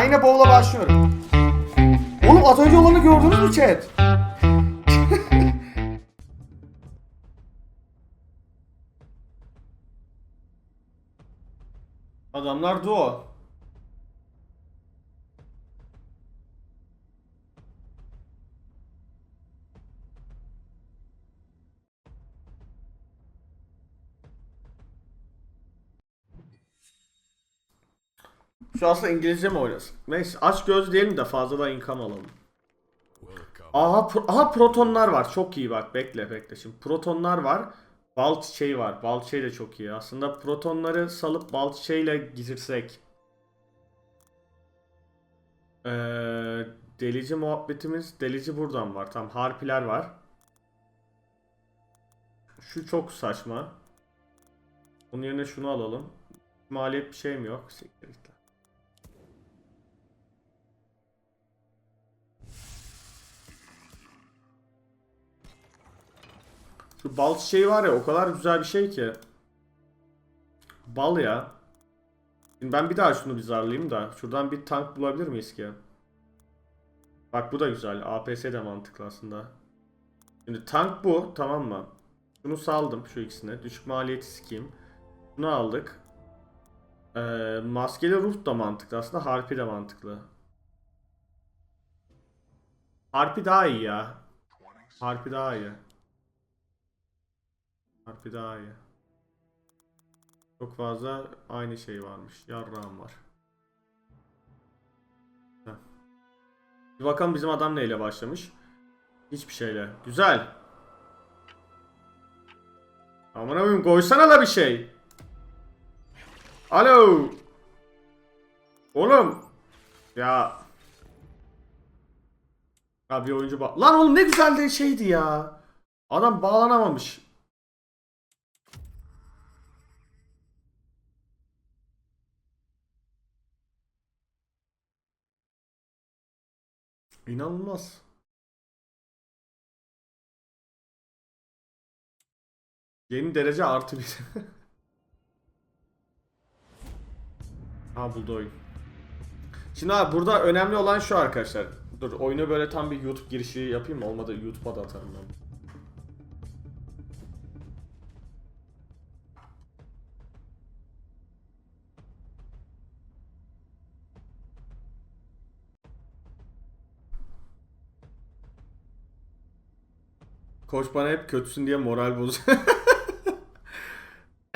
Yine bowl'a başlıyorum. Oğlum az önce olanı gördünüz mü chat? Adamlar duo. Şu aslında İngilizce mi oynasın? Neyse aç göz diyelim de fazladan income alalım. Aha, pro- aha protonlar var. Çok iyi bak. Bekle bekle. Şimdi protonlar var. Bal çiçeği var. Bal çiçeği de çok iyi. Aslında protonları salıp bal çiçeğiyle girsek. Ee, delici muhabbetimiz. Delici buradan var. Tam harpiler var. Şu çok saçma. Bunun yerine şunu alalım. Maliyet bir şey mi yok? Siktir Şu bal çiçeği var ya o kadar güzel bir şey ki. Bal ya. Şimdi ben bir daha şunu bir zarlayayım da. Şuradan bir tank bulabilir miyiz ki? Bak bu da güzel. APS de mantıklı aslında. Şimdi tank bu tamam mı? Şunu saldım şu ikisine. Düşük maliyeti sikeyim. Bunu aldık. Ee, maskeli ruh da mantıklı aslında. Harpi de mantıklı. Harpi daha iyi ya. Harpi daha iyi. Harpi daha iyi. Çok fazla aynı şey varmış. Yarrağım var. Heh. Bir bakalım bizim adam neyle başlamış. Hiçbir şeyle. Güzel. Aman abim koysana la bir şey. Alo. Oğlum. Ya. Ya bir oyuncu ba- Lan oğlum ne güzel de şeydi ya. Adam bağlanamamış. İnanılmaz. Yeni derece artı bir. ha buldu oyun. Şimdi abi burada önemli olan şu arkadaşlar. Dur oyunu böyle tam bir YouTube girişi yapayım mı? Olmadı YouTube'a da atarım ben. Koç bana hep kötüsün diye moral bozuyor.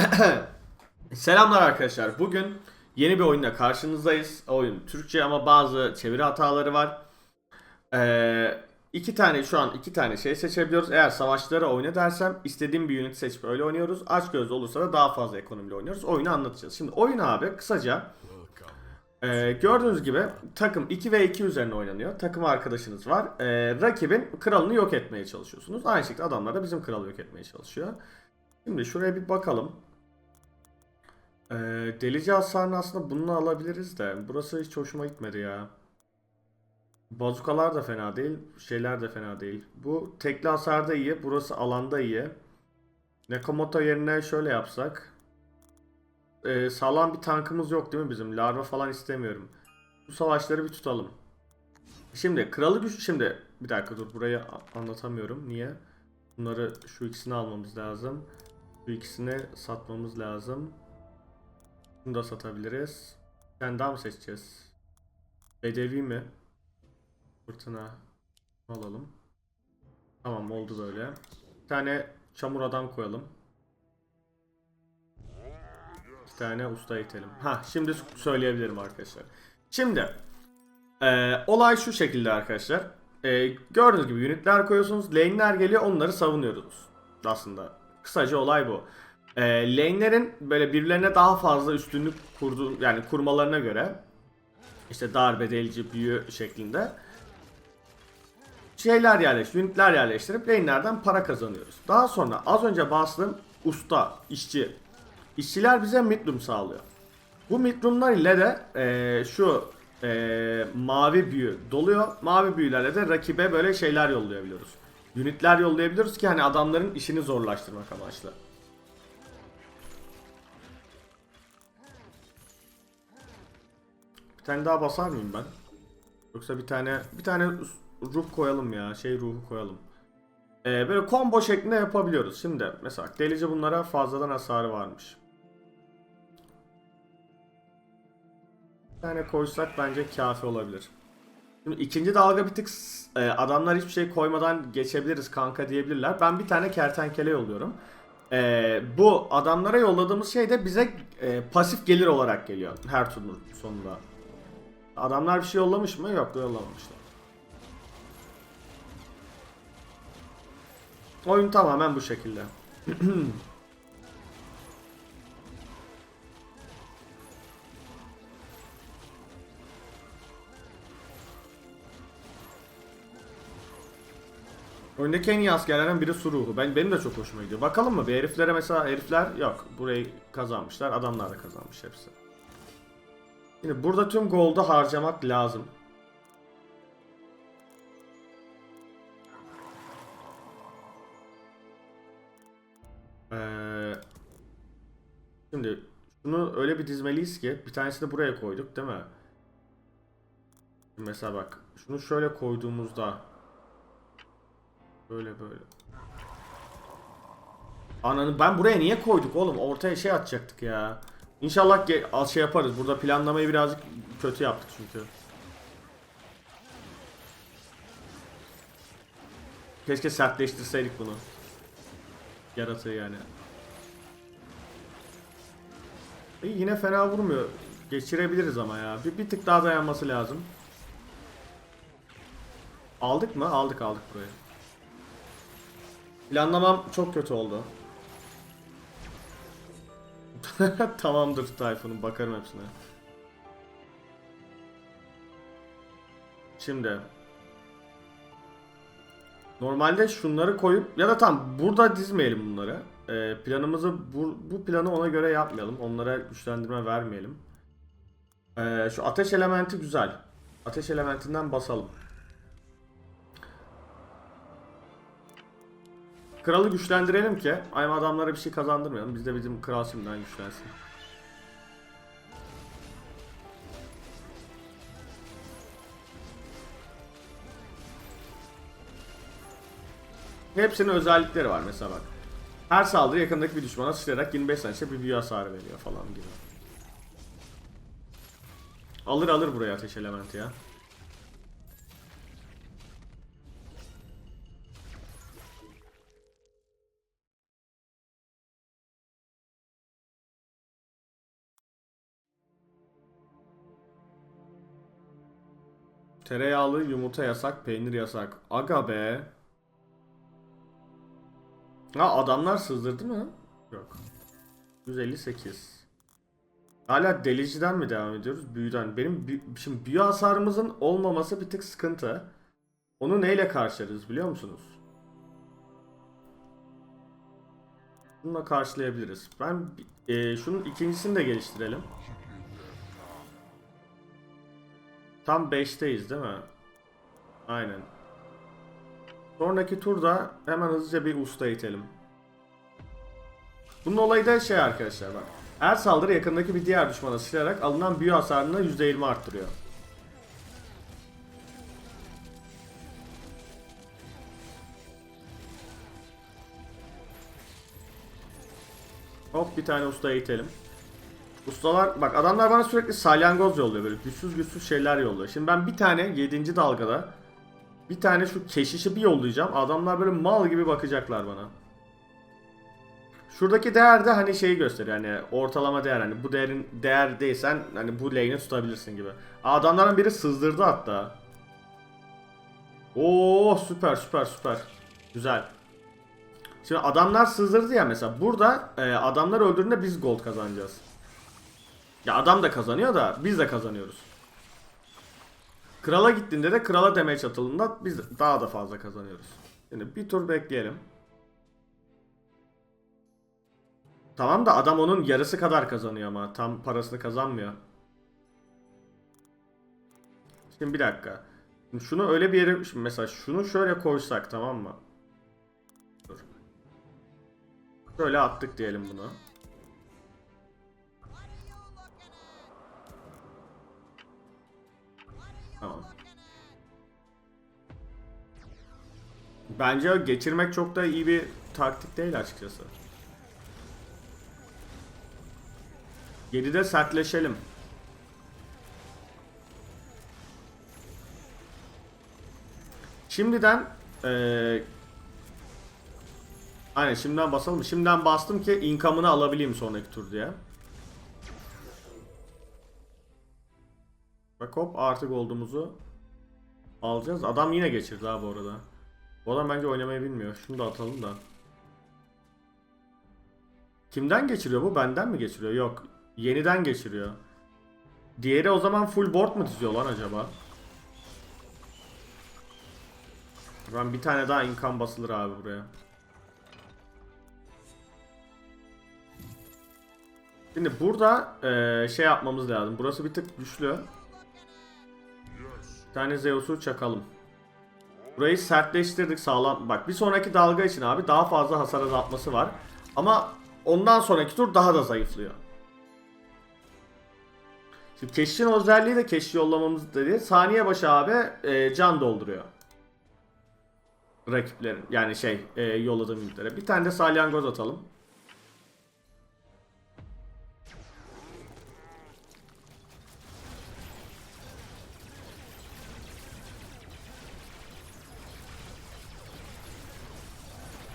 Selamlar arkadaşlar. Bugün yeni bir oyunla karşınızdayız. Oyun Türkçe ama bazı çeviri hataları var. Ee, iki tane şu an iki tane şey seçebiliyoruz. Eğer savaşları oyna dersem istediğim bir unit seçip öyle oynuyoruz. Aç göz olursa da daha fazla ekonomiyle oynuyoruz. Oyunu anlatacağız. Şimdi oyun abi kısaca ee, gördüğünüz gibi takım 2 ve 2 üzerine oynanıyor. Takım arkadaşınız var. Ee, rakibin kralını yok etmeye çalışıyorsunuz. Aynı şekilde adamlar da bizim kralı yok etmeye çalışıyor. Şimdi şuraya bir bakalım. Ee, delici hasarını aslında bununla alabiliriz de. Burası hiç hoşuma gitmedi ya. Bazukalar da fena değil. Şeyler de fena değil. Bu tekli hasarda iyi. Burası alanda iyi. Nakamoto yerine şöyle yapsak. Ee, sağlam bir tankımız yok değil mi bizim? Larva falan istemiyorum. Bu savaşları bir tutalım. Şimdi kralı güç şimdi bir dakika dur burayı anlatamıyorum. Niye? Bunları şu ikisini almamız lazım. Şu ikisini satmamız lazım. Bunu da satabiliriz. Tane daha mı seçeceğiz? Bedevi mi? Fırtına alalım. Tamam oldu böyle. Bir tane çamur adam koyalım. Tane usta itelim. Ha şimdi söyleyebilirim arkadaşlar. Şimdi e, olay şu şekilde arkadaşlar. E, gördüğünüz gibi unitler koyuyorsunuz. Lane'ler geliyor onları savunuyoruz. Aslında kısaca olay bu. E, lane'lerin böyle birbirlerine daha fazla üstünlük kurdu yani kurmalarına göre işte darbe, delici, büyü şeklinde şeyler yerleş, unitler yerleştirip lane'lerden para kazanıyoruz. Daha sonra az önce bahsettiğim usta, işçi. İşçiler bize midroom sağlıyor. Bu midroomlar ile de eee, şu eee, mavi büyü doluyor. Mavi büyülerle de rakibe böyle şeyler yollayabiliyoruz. Unitler yollayabiliyoruz ki hani adamların işini zorlaştırmak amaçlı. Bir tane daha basar mıyım ben? Yoksa bir tane bir tane ruh koyalım ya. Şey ruhu koyalım. Ee, böyle combo şeklinde yapabiliyoruz. Şimdi mesela delici bunlara fazladan hasarı varmış. Tane koysak bence kafi olabilir. Şimdi ikinci dalga bir tık e, adamlar hiçbir şey koymadan geçebiliriz kanka diyebilirler. Ben bir tane kertenkele yolluyorum. E, bu adamlara yolladığımız şey de bize e, pasif gelir olarak geliyor her turun sonunda. Adamlar bir şey yollamış mı? Yok yollamamışlar. Oyun tamamen bu şekilde. Oyundaki en iyi askerlerden biri su ruhu. Ben, benim de çok hoşuma gidiyor. Bakalım mı? Bir heriflere mesela herifler yok. Burayı kazanmışlar. Adamlar da kazanmış hepsi. Şimdi burada tüm gold'u harcamak lazım. Ee, şimdi şunu öyle bir dizmeliyiz ki bir tanesini buraya koyduk değil mi? Mesela bak şunu şöyle koyduğumuzda böyle böyle. Ananı ben buraya niye koyduk oğlum? Ortaya şey atacaktık ya. İnşallah az şey yaparız. Burada planlamayı birazcık kötü yaptık çünkü. Keşke sertleştirseydik bunu. Yaratığı yani. İyi, yine fena vurmuyor. Geçirebiliriz ama ya. Bir, bir tık daha dayanması lazım. Aldık mı? Aldık aldık burayı. Planlamam çok kötü oldu. Tamamdır Tayfun'um bakarım hepsine. Şimdi Normalde şunları koyup ya da tam burada dizmeyelim bunları. Ee, planımızı bu, bu planı ona göre yapmayalım. Onlara güçlendirme vermeyelim. Ee, şu ateş elementi güzel. Ateş elementinden basalım. Kralı güçlendirelim ki aynı adamlara bir şey kazandırmayalım. Biz de bizim kral şimdiden güçlensin. Hepsinin özellikleri var mesela bak. Her saldırı yakındaki bir düşmana sıçrayarak 25 saniyede bir büyü hasarı veriyor falan gibi. Alır alır buraya ateş elementi ya. Tereyağlı yumurta yasak, peynir yasak. Aga be. Ha adamlar sızdırdı mı? Yok. 158. Hala deliciden mi devam ediyoruz? Büyüden. Benim bü- şimdi büyü hasarımızın olmaması bir tık sıkıntı. Onu neyle karşılarız biliyor musunuz? Bununla karşılayabiliriz. Ben e, şunun ikincisini de geliştirelim. Tam 5'teyiz değil mi? Aynen. Sonraki turda hemen hızlıca bir usta itelim. Bunun olayı da şey arkadaşlar bak. Her saldırı yakındaki bir diğer düşmana sıçrayarak alınan büyü hasarını %20 arttırıyor. Hop bir tane usta itelim. Ustalar bak adamlar bana sürekli salyangoz yolluyor böyle güçsüz güçsüz şeyler yolluyor. Şimdi ben bir tane 7. dalgada bir tane şu keşişi bir yollayacağım. Adamlar böyle mal gibi bakacaklar bana. Şuradaki değer de hani şeyi gösteriyor hani ortalama değer hani bu değerin değerdeysen hani bu lane'i tutabilirsin gibi. Adamların biri sızdırdı hatta. Oo süper süper süper. Güzel. Şimdi adamlar sızdırdı ya mesela burada e, adamlar öldürdüğünde biz gold kazanacağız. Ya adam da kazanıyor da biz de kazanıyoruz. Krala gittiğinde de krala damage atıldığında biz daha da fazla kazanıyoruz. Şimdi bir tur bekleyelim. Tamam da adam onun yarısı kadar kazanıyor ama tam parasını kazanmıyor. Şimdi bir dakika. Şunu öyle bir yere şimdi mesela şunu şöyle koysak tamam mı? Dur. Şöyle attık diyelim bunu. Bence geçirmek çok da iyi bir taktik değil açıkçası. 7'de sertleşelim. Şimdiden eee Aynen şimdiden basalım. Şimdiden bastım ki income'ını alabileyim sonraki tur diye. Bak hop artık olduğumuzu alacağız. Adam yine geçirdi ha bu arada. Bu adam bence oynamayı bilmiyor. Şunu da atalım da. Kimden geçiriyor bu? Benden mi geçiriyor? Yok. Yeniden geçiriyor. Diğeri o zaman full board mu diziyor lan acaba? Ben bir tane daha income basılır abi buraya. Şimdi burada eee, şey yapmamız lazım. Burası bir tık güçlü. Bir tane Zeus'u çakalım. Burayı sertleştirdik sağlam. Bak bir sonraki dalga için abi daha fazla hasar azaltması var. Ama ondan sonraki tur daha da zayıflıyor. Şimdi keşfin özelliği de keşfi yollamamız dedi. Saniye başı abi e, can dolduruyor. Rakiplerin yani şey e, yolladığım ünitelere. Bir tane de salyangoz atalım.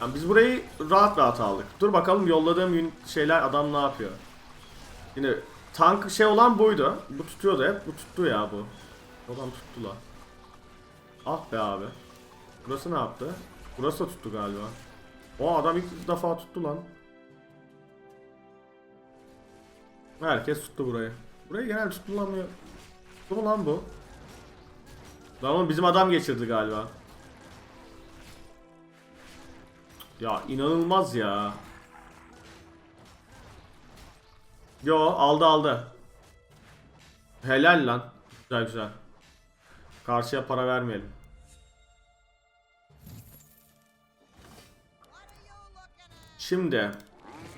Yani biz burayı rahat rahat aldık. Dur bakalım yolladığım şeyler adam ne yapıyor. Yine tank şey olan buydu. Bu tutuyordu hep. Bu tuttu ya bu. Adam tuttu la. Ah be abi. Burası ne yaptı? Burası da tuttu galiba. O adam ilk defa tuttu lan. Herkes tuttu burayı. Burayı genel tutulamıyor. Tuttu mu bu? Lan oğlum bizim adam geçirdi galiba. Ya inanılmaz ya. Yo aldı aldı. Helal lan. Güzel güzel. Karşıya para vermeyelim. Şimdi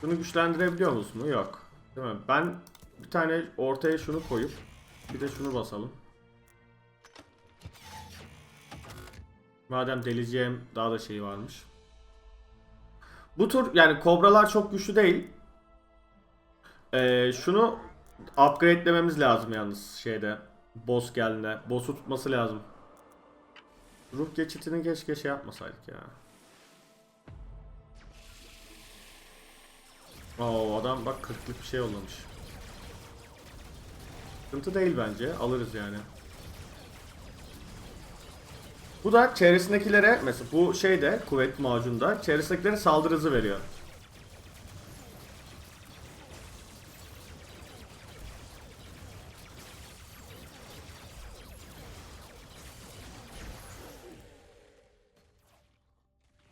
şunu güçlendirebiliyor musun mu? Yok. Değil mi? Ben bir tane ortaya şunu koyup bir de şunu basalım. Madem deleceğim daha da şey varmış. Bu tur yani kobralar çok güçlü değil. Ee, şunu upgradelememiz lazım yalnız şeyde. Boss geldiğinde. Boss'u tutması lazım. Ruh geçitini keşke şey yapmasaydık ya. Oo adam bak 40'lık bir şey yollamış. Sıkıntı değil bence. Alırız yani. Bu da çevresindekilere mesela bu şeyde kuvvet macunda çevresindekilere saldırı hızı veriyor.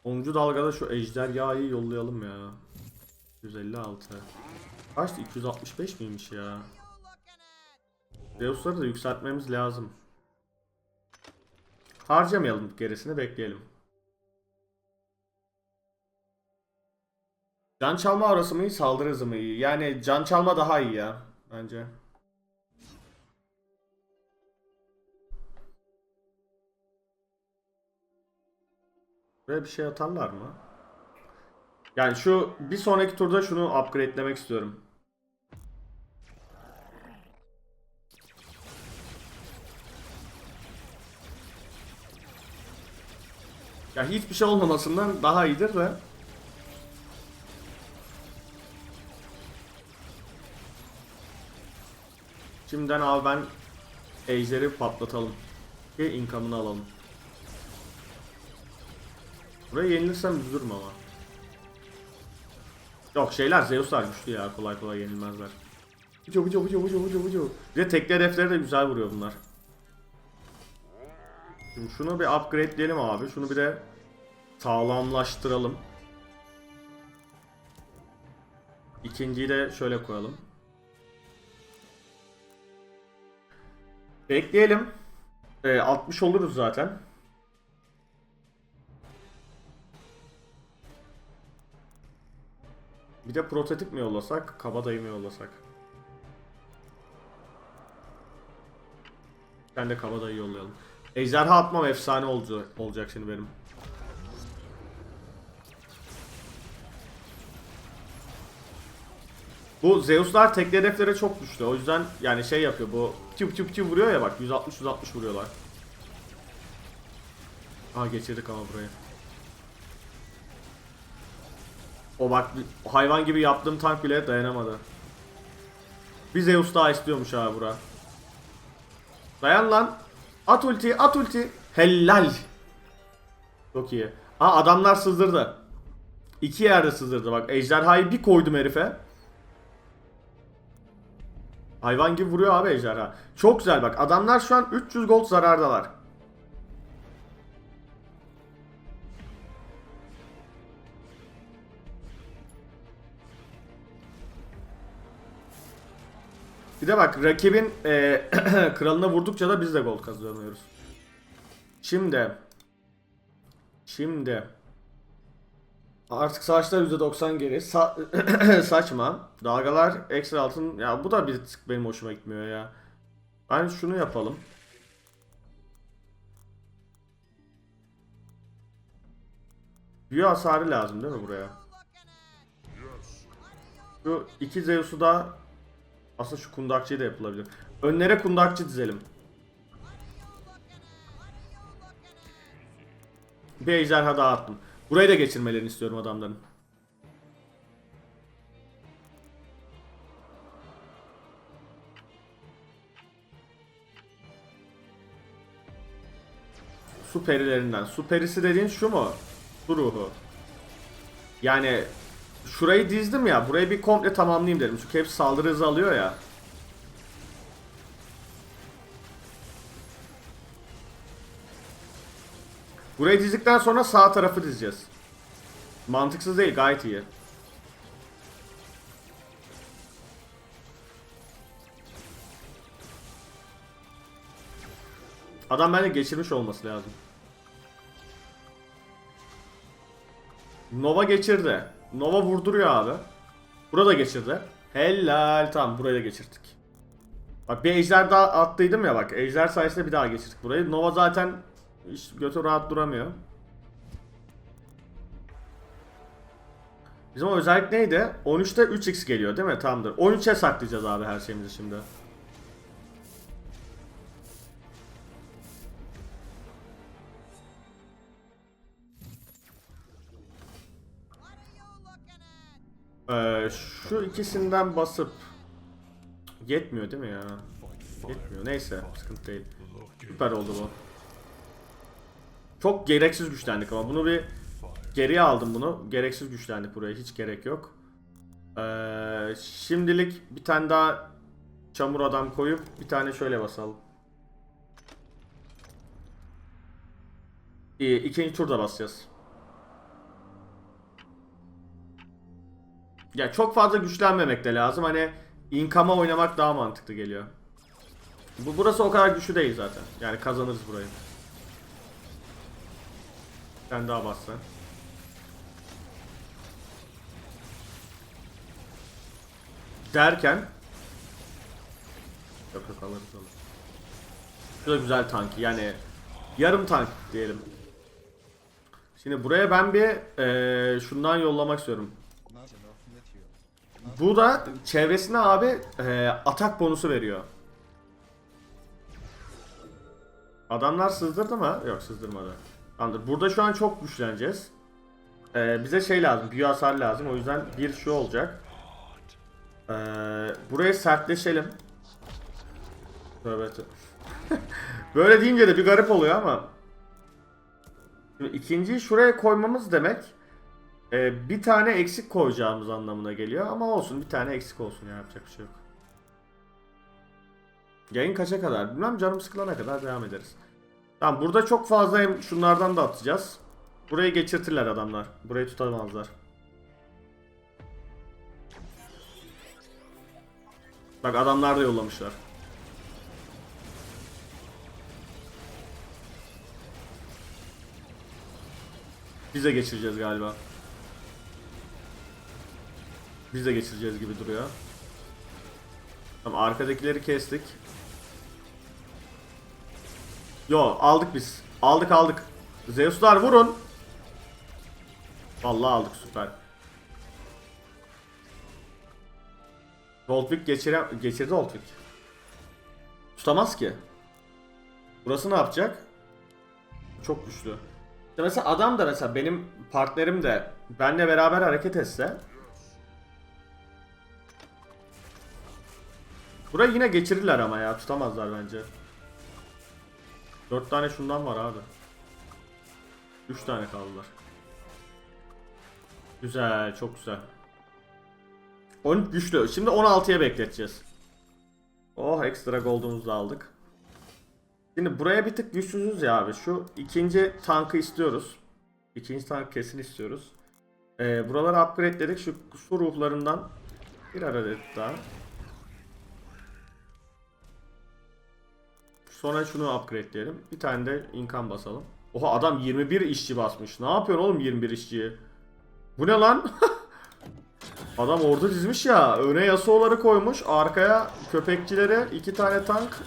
Onuncu dalgada şu ejderhayı yollayalım ya. 156. Kaçtı? 265 miymiş ya? Zeus'ları da yükseltmemiz lazım. Harcamayalım gerisini bekleyelim. Can çalma arası mı iyi, saldırı hızı mı iyi? Yani can çalma daha iyi ya bence. Böyle bir şey atarlar mı? Yani şu bir sonraki turda şunu upgrade'lemek istiyorum. Ya hiçbir şey olmamasından daha iyidir de. Şimdiden abi ben Ejder'i patlatalım. Ki income'ını alalım. Burayı yenilirsem üzülürüm ama. Yok şeyler Zeus'lar güçlü ya kolay kolay yenilmezler. Vucu vucu vucu vucu vucu vucu. Bir de tekli hedefleri de güzel vuruyor bunlar. Şimdi şunu bir upgrade'leyelim abi. Şunu bir de sağlamlaştıralım. İkinciyi de şöyle koyalım. Bekleyelim. Ee, 60 oluruz zaten. Bir de prototip mi yollasak, kabadayı mı yollasak? Ben de kabadayı yollayalım. Ejderha atmam efsane oldu, olacak şimdi benim. Bu Zeus'lar tekli hedeflere çok düştü. O yüzden yani şey yapıyor bu tüp tüp tüp vuruyor ya bak 160 160 vuruyorlar. Aa geçirdik ama burayı. O bak hayvan gibi yaptığım tank bile dayanamadı. Bir Zeus daha istiyormuş abi bura. Dayan lan. At ulti, at ulti. Helal. Çok iyi. Aa adamlar sızdırdı. İki yerde sızdırdı bak. Ejderhayı bir koydum herife. Hayvan gibi vuruyor abi ejderha. Çok güzel bak. Adamlar şu an 300 gold zarardalar. Bir de bak rakibin e, kralına vurdukça da biz de gold kazanıyoruz. Şimdi Şimdi Artık savaşlar %90 geri. Sa- saçma. Dalgalar ekstra altın. Ya bu da bir tık benim hoşuma gitmiyor ya. Ben şunu yapalım. Büyü hasarı lazım değil mi buraya? Şu iki Zeus'u da aslında şu kundakçıyı da yapılabilir. Önlere kundakçı dizelim. Bir ejderha daha attım. Burayı da geçirmelerini istiyorum adamların. Su perilerinden. Su perisi dediğin şu mu? Su ruhu. Yani şurayı dizdim ya. Burayı bir komple tamamlayayım dedim. Çünkü hep saldırı hızı alıyor ya. Burayı dizdikten sonra sağ tarafı dizeceğiz. Mantıksız değil gayet iyi. Adam bence geçirmiş olması lazım. Nova geçirdi. Nova vurduruyor abi. Burada geçirdi. Helal tamam burayı da geçirdik. Bak bir ejder daha attıydım ya bak. Ejder sayesinde bir daha geçirdik burayı. Nova zaten hiç götü rahat duramıyor. Bizim o özellik neydi? 13'te 3x geliyor değil mi? Tamamdır. 13'e saklayacağız abi her şeyimizi şimdi. Ee, şu ikisinden basıp yetmiyor değil mi ya? Yetmiyor. Neyse, sıkıntı değil. Süper oldu bu. Çok gereksiz güçlendik ama bunu bir geriye aldım bunu. Gereksiz güçlendik buraya. Hiç gerek yok. Ee, şimdilik bir tane daha çamur adam koyup bir tane şöyle basalım. İyi, ikinci turda basacağız. Ya çok fazla güçlenmemek de lazım. Hani inkama oynamak daha mantıklı geliyor. Bu burası o kadar güçlü değil zaten. Yani kazanırız burayı. Sen daha bassa. Derken Yok yok alırız alırız. Şu da güzel tank yani yarım tank diyelim. Şimdi buraya ben bir eee, şundan yollamak istiyorum. Bu da çevresine abi eee, atak bonusu veriyor. Adamlar sızdırdı mı? Yok sızdırmadı. Tamamdır. Burada şu an çok güçleneceğiz. Ee, bize şey lazım. Büyü hasar lazım. O yüzden bir şu olacak. Ee, buraya sertleşelim. Tövbe. Böyle deyince de bir garip oluyor ama. Şimdi ikinciyi şuraya koymamız demek e, bir tane eksik koyacağımız anlamına geliyor. Ama olsun bir tane eksik olsun ya yapacak bir şey yok. Yayın kaça kadar? Bilmem canım sıkılana kadar devam ederiz. Tamam burada çok fazla hem şunlardan da atacağız. Burayı geçirtirler adamlar. Burayı tutamazlar. Bak adamlar da yollamışlar. Biz de geçireceğiz galiba. Biz de geçireceğiz gibi duruyor. Tamam arkadakileri kestik. Yo aldık biz. Aldık aldık. Zeus'lar vurun. Vallahi aldık süper. Goldwick geçire geçirdi Goldwick. Tutamaz ki. Burası ne yapacak? Çok güçlü. İşte mesela adam da mesela benim partnerim de benle beraber hareket etse Burayı yine geçirirler ama ya tutamazlar bence. 4 tane şundan var abi. 3 tane kaldılar. Güzel, çok güzel. 13 güçlü. Şimdi 16'ya bekleteceğiz. Oh ekstra gold'umuzu da aldık. Şimdi buraya bir tık güçsüzüz ya abi. Şu ikinci tankı istiyoruz. İkinci tank kesin istiyoruz. Ee, buraları upgrade'ledik. Şu su ruhlarından bir adet daha. Sonra şunu upgrade'leyelim. Bir tane de income basalım. Oha adam 21 işçi basmış. Ne yapıyorsun oğlum 21 işçiyi? Bu ne lan? adam ordu dizmiş ya. Öne Yasuo'ları koymuş. Arkaya köpekçilere iki tane tank.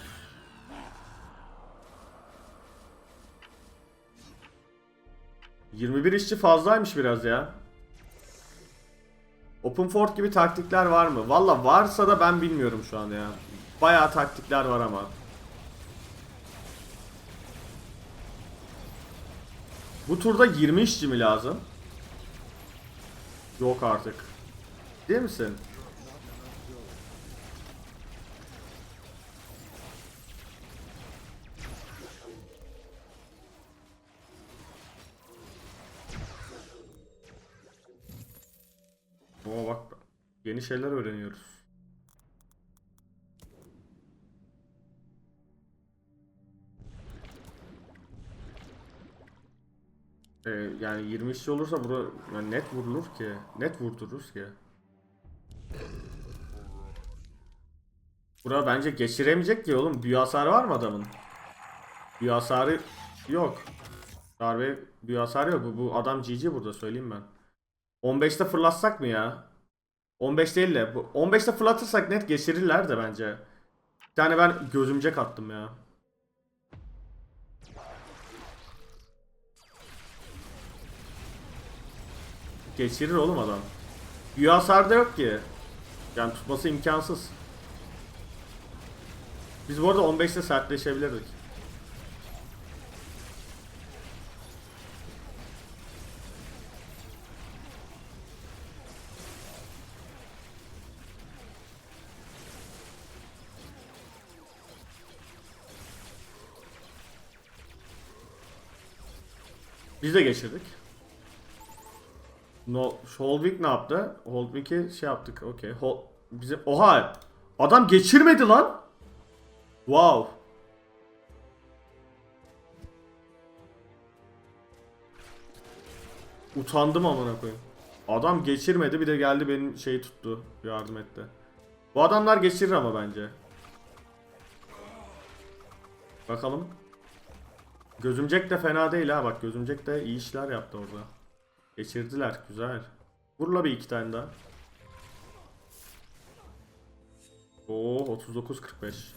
...21 işçi fazlaymış biraz ya. Open Fort gibi taktikler var mı? Valla varsa da ben bilmiyorum şu an ya. Bayağı taktikler var ama. Bu turda 20 işçi mi lazım? Yok artık. Değil misin? Oo bak yeni şeyler öğreniyoruz. Ee, yani 20 işçi olursa bura yani net vurulur ki. Net vurdururuz ki. Bura bence geçiremeyecek ki oğlum. Büyü hasarı var mı adamın? Büyü hasarı yok. Darbe büyü hasarı yok. Bu, bu adam GG burada söyleyeyim ben. 15'te fırlatsak mı ya? 15 değil de. Bu 15'te fırlatırsak net geçirirler de bence. Bir tane ben gözümcek attım ya. Geçirir oğlum adam. Büyü hasar yok ki. Yani tutması imkansız. Biz bu arada 15'te sertleşebilirdik. Biz de geçirdik. No, Holwick ne yaptı? Holwick'i şey yaptık. Okey. Hol bizim oha adam geçirmedi lan. Wow. Utandım amına koyayım. Adam geçirmedi bir de geldi benim şeyi tuttu. Yardım etti. Bu adamlar geçirir ama bence. Bakalım. Gözümcek de fena değil ha bak gözümcek de iyi işler yaptı orada. Geçirdiler güzel. Vurla bir iki tane daha. Oo 39 45.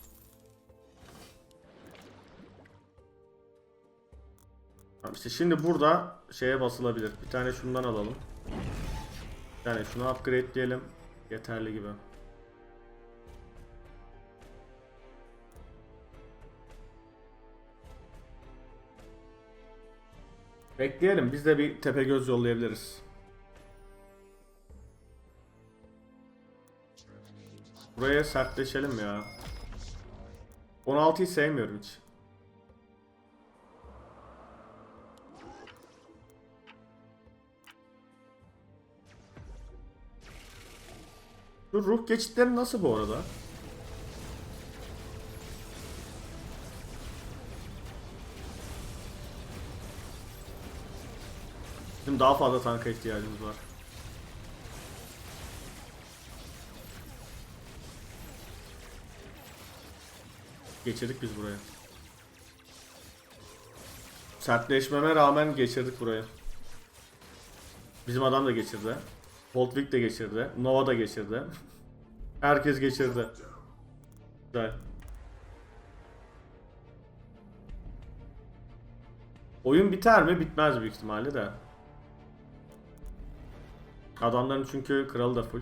Tamam işte şimdi burada şeye basılabilir. Bir tane şundan alalım. Bir tane şunu upgrade diyelim. Yeterli gibi. Bekleyelim. Biz de bir tepe göz yollayabiliriz. Buraya sertleşelim ya. 16'yı sevmiyorum hiç. Şu ruh geçitleri nasıl bu arada? Daha fazla tanka ihtiyacımız var. Geçirdik biz buraya. Sertleşmeme rağmen geçirdik burayı. Bizim adam da geçirdi. Voltwick de geçirdi. Nova da geçirdi. Herkes geçirdi. Güzel. Oyun biter mi? Bitmez büyük ihtimalle de. Adamların çünkü kralı da full.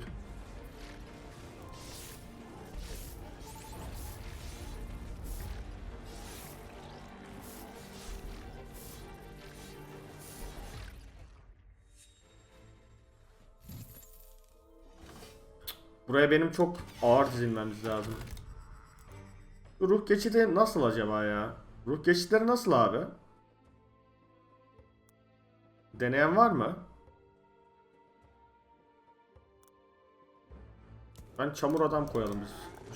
Buraya benim çok ağır dizilmemiz lazım. Ruh geçidi nasıl acaba ya? Ruh geçitleri nasıl abi? Deneyen var mı? Ben çamur adam koyalım biz.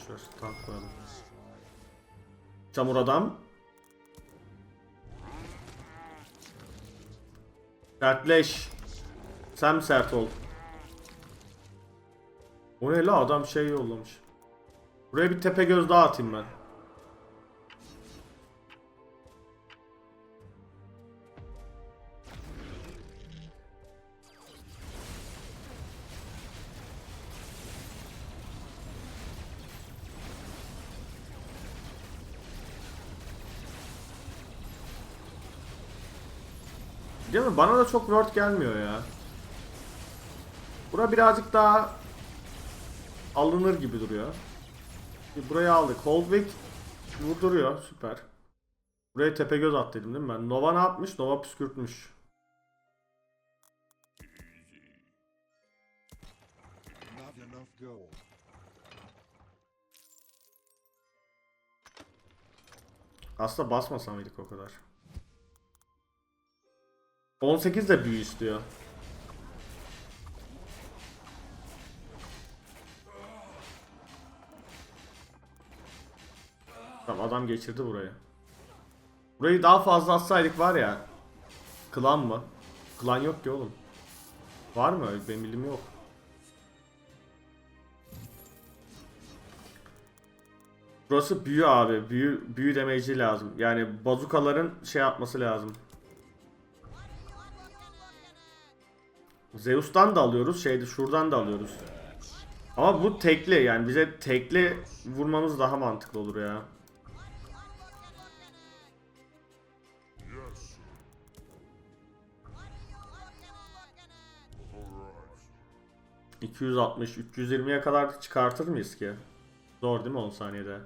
Şöyle tank koyalım. Çamur adam. Sertleş. Sen sert ol. O ne la adam şey yollamış. Buraya bir tepe göz daha atayım ben. Değil mi? Bana da çok word gelmiyor ya. Bura birazcık daha alınır gibi duruyor. Burayı aldık. Holdwick vurduruyor. Süper. Buraya tepe göz attıydım değil mi ben? Nova ne yapmış? Nova püskürtmüş. Aslında basmasam mıydık o kadar? 18 de büyü istiyor. Tamam adam geçirdi burayı. Burayı daha fazla atsaydık var ya. Klan mı? Klan yok ki oğlum. Var mı? Benim bildiğim yok. Burası büyü abi. Büyü, büyü demeci lazım. Yani bazukaların şey yapması lazım. Zeus'tan da alıyoruz. Şeydi şuradan da alıyoruz. Ama bu tekli yani bize tekli vurmamız daha mantıklı olur ya. ...260, 320'ye kadar çıkartır mıyız ki? Zor değil mi 10 saniyede?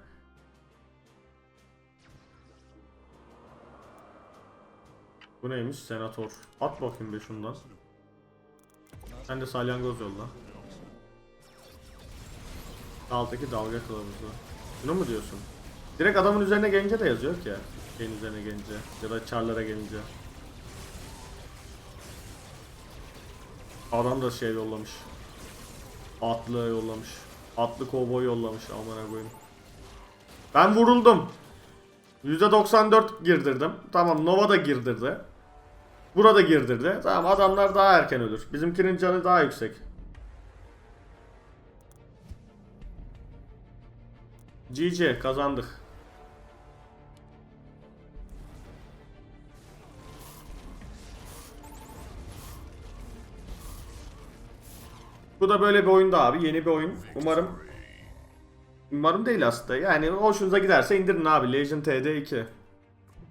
Bu neymiş? Senatör. At bakayım bir şundan. Sen de salyangoz yolla. Alttaki dalga kılavuzu. Bunu mu diyorsun? Direkt adamın üzerine gelince de yazıyor ki. Şeyin üzerine gelince. Ya da çarlara gelince. Adam da şey yollamış. Atlı yollamış. Atlı kovboy yollamış amına koyayım. Ben vuruldum. %94 girdirdim. Tamam Nova da girdirdi. Burada girdirdi. Tamam adamlar daha erken ölür. Bizimkinin canı daha yüksek. GG kazandık. Bu da böyle bir oyunda abi. Yeni bir oyun. Umarım Umarım değil aslında. Yani hoşunuza giderse indirin abi. Legend TD 2.